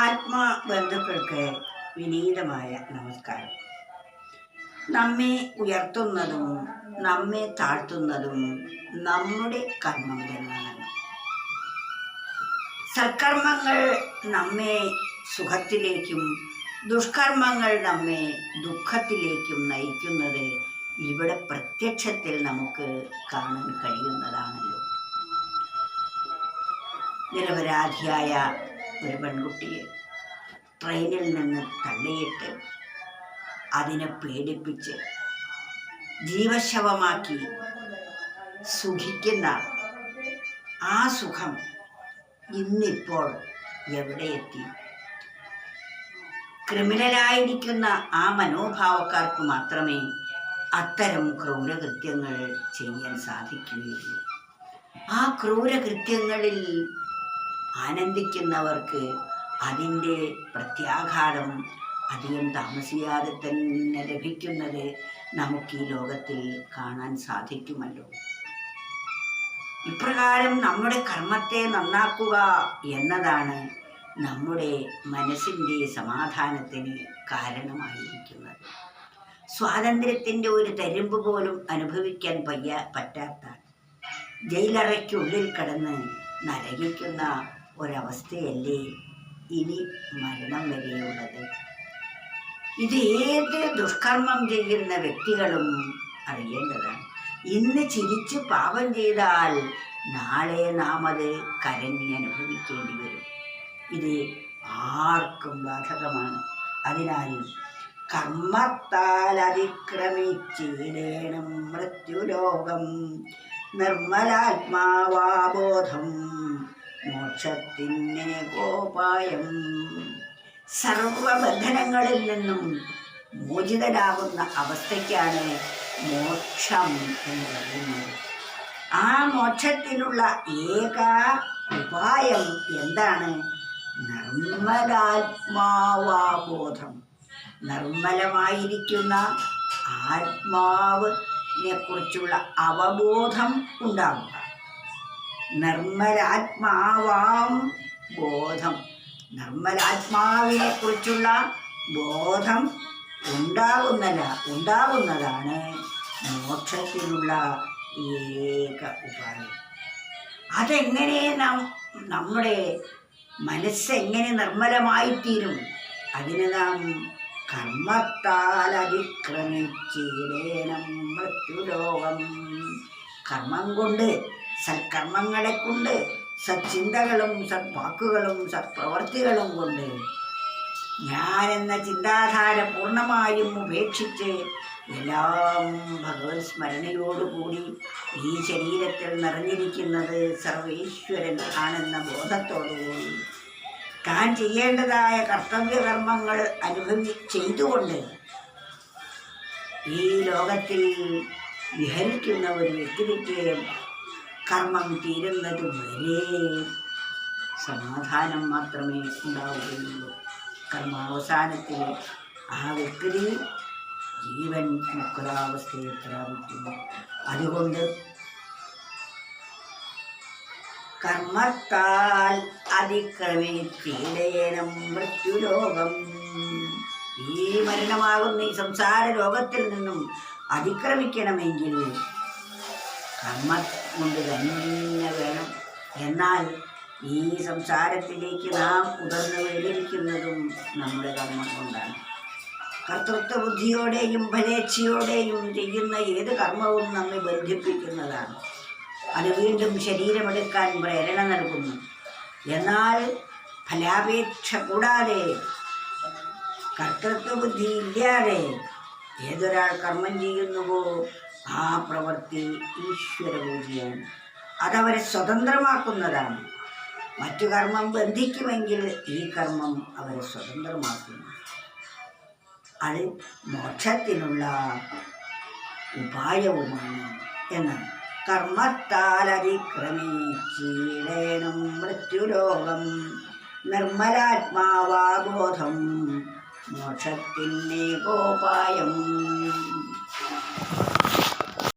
ആത്മബന്ധുക്കൾക്ക് വിനീതമായ നമസ്കാരം. നമ്മെ ഉയർത്തുന്നതും നമ്മെ താഴ്ത്തുന്നതും നമ്മുടെ കർമ്മങ്ങളാണ് സൽക്കർമ്മങ്ങൾ നമ്മെ സുഖത്തിലേക്കും ദുഷ്കർമ്മങ്ങൾ നമ്മെ ദുഃഖത്തിലേക്കും നയിക്കുന്നത് ഇവിടെ പ്രത്യക്ഷത്തിൽ നമുക്ക് കാണാൻ കഴിയുന്നതാണല്ലോ. നിരപരാധിയായ ഒരു പെൺകുട്ടിയെ ട്രെയിനിൽ നിന്ന് തള്ളിയിട്ട് അതിനെ പേടിപ്പിച്ച് ജീവശവമാക്കി സുഖിക്കുന്ന ആ സുഖം ഇന്നിപ്പോൾ എവിടെ എത്തി? ക്രിമിനലായിരിക്കുന്ന ആ മനോഭാവക്കാർക്ക് മാത്രമേ അത്തരം ക്രൂരകൃത്യങ്ങൾ ചെയ്യാൻ സാധിക്കുകയുള്ളൂ. ആ ക്രൂരകൃത്യങ്ങളിൽ ആനന്ദിക്കുന്നവർക്ക് അതിന്റെ പ്രത്യാഘാതം അധികം താമസിയാതെ തന്നെ ലഭിക്കുന്നത് നമുക്ക് ഈ ലോകത്തിൽ കാണാൻ സാധിക്കുമല്ലോ. ഇപ്രകാരം നമ്മുടെ കർമ്മത്തെ നന്നാക്കുക എന്നതാണ് നമ്മുടെ മനസ്സിന്റെ സമാധാനത്തിന് കാരണമായിരിക്കുന്നത്. സ്വാതന്ത്ര്യത്തിന്റെ ഒരു തരിമ്പ് പോലും അനുഭവിക്കാൻ പയ്യ പറ്റാത്ത ജയിലറയ്ക്കുള്ളിൽ കിടന്ന് നരകിക്കുന്ന ഒരവസ്ഥയല്ലേ ഇനി മരണം വരെയുള്ളത്? ഇത് ഏത് ദുഷ്കർമ്മം ചെയ്യുന്ന വ്യക്തികളും അറിയേണ്ടതാണ്. ഇന്ന് ചിരിച്ച് പാപം ചെയ്താൽ നാളെ നാം അത് കരഞ്ഞ് അനുഭവിക്കേണ്ടി വരും. ഇത് ആർക്കും ബാധകമാണ്. അതിനാൽ കർമ്മത്താൽ അതിക്രമിച്ചിടേണം മൃത്യുലോകം നിർമ്മലാത്മാവാബോധം. മോക്ഷത്തിന്റെ ഗോപായം. സർവബന്ധനങ്ങളിൽ നിന്നും മോചിതരാകുന്ന അവസ്ഥയ്ക്കാണ് മോക്ഷം എന്ന് പറയുന്നത്. ആ മോക്ഷത്തിനുള്ള ഏക ഉപായം എന്താണ്? നിർമ്മലാത്മാവാബോധം. നിർമ്മലമായിരിക്കുന്ന ആത്മാവിനെ കുറിച്ചുള്ള അവബോധം ഉണ്ടാവുക. നിർമ്മലാത്മാവാം ബോധം. നിർമ്മലാത്മാവിനെ കുറിച്ചുള്ള ബോധം ഉണ്ടാകുന്നല്ല ഉണ്ടാകുന്നതാണ് മോക്ഷത്തിനുള്ള ഏക ഉപായം. അതെങ്ങനെ നാം നമ്മുടെ മനസ്സെങ്ങനെ നിർമ്മലമായിത്തീരും? അതിന് നാം കർമ്മത്താൽ അതിക്രമിച്ചിടേണം മൃത്യുലോകം. കർമ്മം കൊണ്ട് സൽക്കർമ്മങ്ങളെ കൊണ്ട് സത്ചിന്തകളും സദ്വാക്കുകളും സത്പ്രവർത്തികളും കൊണ്ട് ഞാൻ എന്ന ചിന്താധാര പൂർണമായും ഉപേക്ഷിച്ച് എല്ലാം ഭഗവത് സ്മരണയോടുകൂടി ഈ ശരീരത്തിൽ നിറഞ്ഞിരിക്കുന്നത് സർവേശ്വരൻ ആണെന്ന ബോധത്തോടുകൂടി താൻ ചെയ്യേണ്ടതായ കർത്തവ്യകർമ്മങ്ങൾ അനുഭവി ചെയ്തുകൊണ്ട് ഈ ലോകത്തിൽ വിഹരിക്കുന്ന ഒരു വ്യക്തിക്ക് കർമ്മം തീരുന്നത് വരെ സമാധാനം മാത്രമേ ഉണ്ടാവുകയുള്ളൂ. കർമാവസാനത്തിൽ ആ വ്യക്തി ജീവൻ മുക്താവസ്ഥയെ പ്രാപിക്കുന്നു. അതുകൊണ്ട് കർമ്മത്താൽ അതിക്രമിച്ചിടയനം മൃത്യുലോകം. ഈ മരണമാകുന്ന ഈ സംസാര രോഗത്തിൽ നിന്നും അതിക്രമിക്കണമെങ്കിൽ കർമ്മ കൊണ്ട് തന്നെ വേണം. എന്നാൽ ഈ സംസാരത്തിലേക്ക് നാം ഉതർന്നു വേണ്ടിയിരിക്കുന്നതും നമ്മുടെ കർമ്മം കൊണ്ടാണ്. കർത്തൃത്വ ബുദ്ധിയോടെയും ഫലേച്ഛയോടെയും ചെയ്യുന്ന ഏത് കർമ്മവും നമ്മെ ബന്ധിപ്പിക്കുന്നതാണ്. അത് വീണ്ടും ശരീരമെടുക്കാൻ പ്രേരണ നൽകുന്നു. എന്നാൽ ഫലാപേക്ഷ കൂടാതെ കർത്തൃത്വ ബുദ്ധി ഇല്ലാതെ ഏതൊരാൾ കർമ്മം ചെയ്യുന്നുവോ ആ പ്രവൃത്തി ഈശ്വരപൂജയാണ്. അതവരെ സ്വതന്ത്രമാക്കുന്നതാണ്. മറ്റു കർമ്മം ബന്ധിക്കുമെങ്കിൽ ഈ കർമ്മം അവരെ സ്വതന്ത്രമാക്കുന്നു. അത് മോക്ഷത്തിനുള്ള ഉപായവുമാണ് എന്നാണ്. കർമ്മത്താൽ അതിക്രമിച്ചിടേണം മൃത്യുലോകം. നിർമ്മലാത്മാവാബോധം മോക്ഷത്തിന്റെ കോപായം.